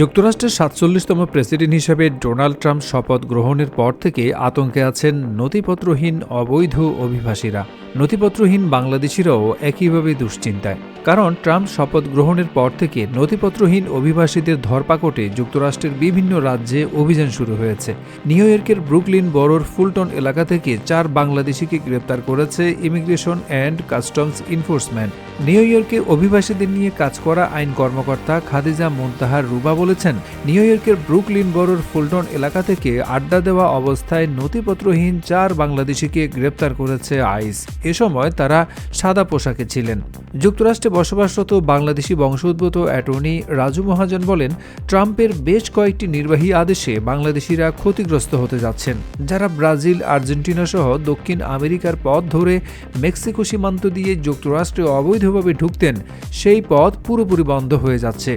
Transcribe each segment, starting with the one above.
যুক্তরাষ্ট্রের সাতচল্লিশতম প্রেসিডেন্ট হিসেবে ডোনাল্ড ট্রাম্প শপথ গ্রহণের পর থেকে আতঙ্কে আছেন নথিপত্রহীন অবৈধ অভিবাসীরা। নথিপত্রহীন বাংলাদেশিরাও একইভাবে দুশ্চিন্তায়। কারণ ট্রাম্প শপথ গ্রহণের পর থেকে নথিপত্রহীন অভিবাসীদের ধরপাকটে যুক্তরাষ্ট্রের বিভিন্ন রাজ্যে অভিযান শুরু হয়েছে। নিউ ইয়র্কের ব্রুকলিন বরোর ফুলটন এলাকা থেকে চার বাংলাদেশিকে গ্রেপ্তার করেছে immigration and customs enforcement new ইয়র্কে অভিবাসীদের নিয়ে কাজ করা আইন কর্মকর্তা খাদিজা মুনতাহার রুবা বলেছেন, নিউ ইয়র্কের ব্রুকলিন বরোর ফুলটন এলাকা থেকে আড্ডা দেওয়া অবস্থায় নথিপত্রহীন চার বাংলাদেশিকে গ্রেপ্তার করেছে আইস। এ সময় তারা সাদা পোশাকে ছিলেন। যুক্তরাষ্ট্রে বসবাসরত বাংলাদেশি বংশোদ্ভূত অ্যাটর্নি রাজু মহাজন বলেন, ট্রাম্পের বেশ কয়েকটি নির্বাহী আদেশে বাংলাদেশিরা ক্ষতিগ্রস্ত হতে যাচ্ছেন। যারা ব্রাজিল, আর্জেন্টিনা সহ দক্ষিণ আমেরিকার পথ ধরে মেক্সিকো সীমান্ত দিয়ে যুক্তরাষ্ট্রে অবৈধভাবে ঢুকতেন, সেই পথ পুরোপুরি বন্ধ হয়ে যাচ্ছে।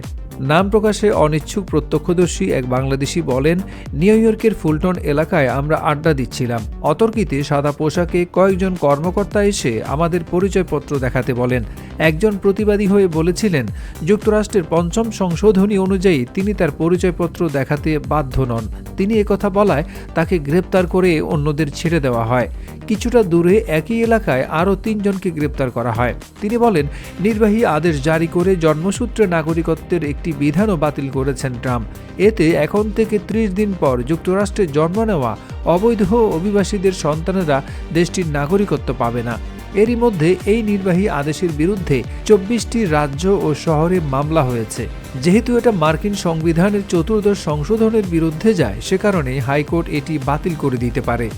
নাম প্রকাশে অনিচ্ছুক প্রত্যক্ষদর্শী এক বাংলাদেশি বলেন, নিউ ইয়র্কের ফুলটন এলাকায় আমরা আড্ডা দিচ্ছিলাম। অতর্কিতে সাদা পোশাকে কয়েকজন কর্মকর্তা এসে আমাদের পরিচয়পত্র দেখাতে বলেন। একজন প্রতিবাদী হয়ে বলেছিলেন, যুক্তরাষ্ট্রের পঞ্চম সংশোধনী অনুযায়ী তিনি তার পরিচয়পত্র দেখাতে বাধ্য নন। তিনি একথা বলায় তাকে গ্রেপ্তার করে অন্যদের ছেড়ে দেওয়া হয়। কিছুটা দূরে একই এলাকায় আরও তিনজনকে গ্রেপ্তার করা হয়। তিনি বলেন, নির্বাহী আদেশ জারি করে জন্মসূত্রে নাগরিকত্বের একটি বিধানও বাতিল করেছেন ট্রাম্প। এতে এখন থেকে ত্রিশ দিন পর যুক্তরাষ্ট্রে জন্ম নেওয়া অবৈধ অভিবাসীদের সন্তানেরা দেশটির নাগরিকত্ব পাবে না। এরই মধ্যে এই নির্বাহী আদেশের বিরুদ্ধে চব্বিশটি রাজ্য ও শহরে মামলা হয়েছে। যেহেতু এটা মার্কিন সংবিধানের চতুর্দশ সংশোধনের বিরুদ্ধে যায়, সে কারণে হাইকোর্ট এটি বাতিল করে দিতে পারে।